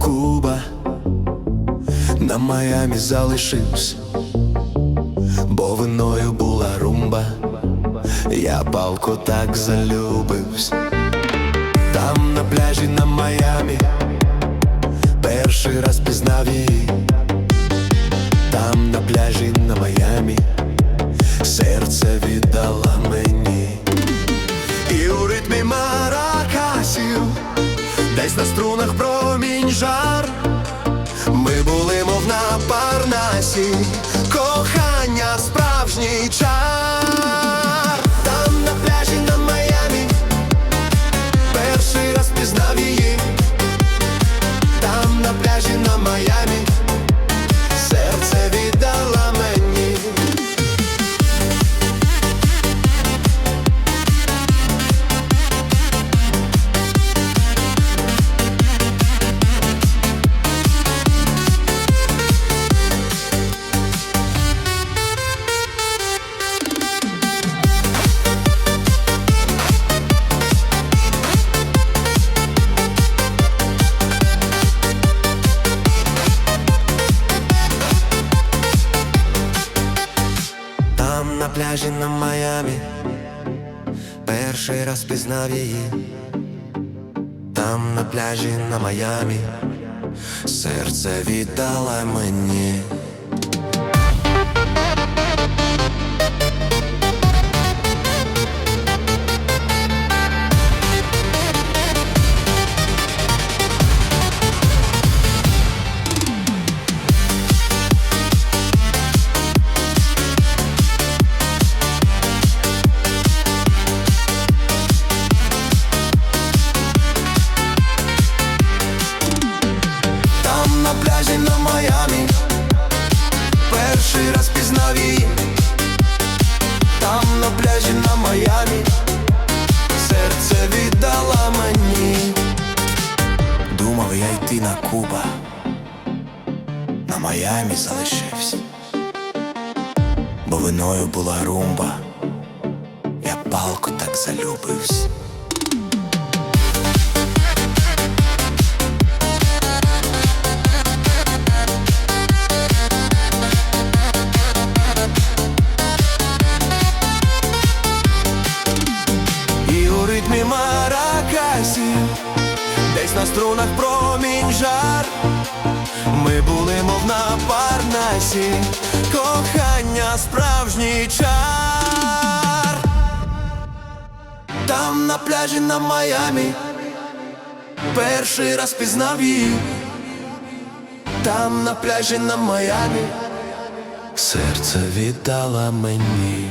Куба, на Майамі залишився, бо виною була румба, я палко так залюбився. Там на пляжі на Майамі, перший раз пізнав її. Там на пляжі на Майамі, серце віддала мені. І у ритмі маракасів, десь на струнах промінь жар. Ми були, мов на парнасі, кохання справжній чар. Там на пляжі на Майамі, перший раз пізнав її. Там на пляжі на Майамі, пляжі на Майамі, перший раз пізнав її. Там на пляжі на Майамі, серце віддала мені. На пляжі на Майамі, серце віддала мені. Думав я йти на Куба, на Майамі залишився, бо виною була румба, я палко так залюбився. Маракасі, десь на струнах промінь жар. Ми були, мов на парнасі, кохання справжній чар. Там на пляжі на Майамі, перший раз пізнав її. Там на пляжі на Майамі, серце віддала мені.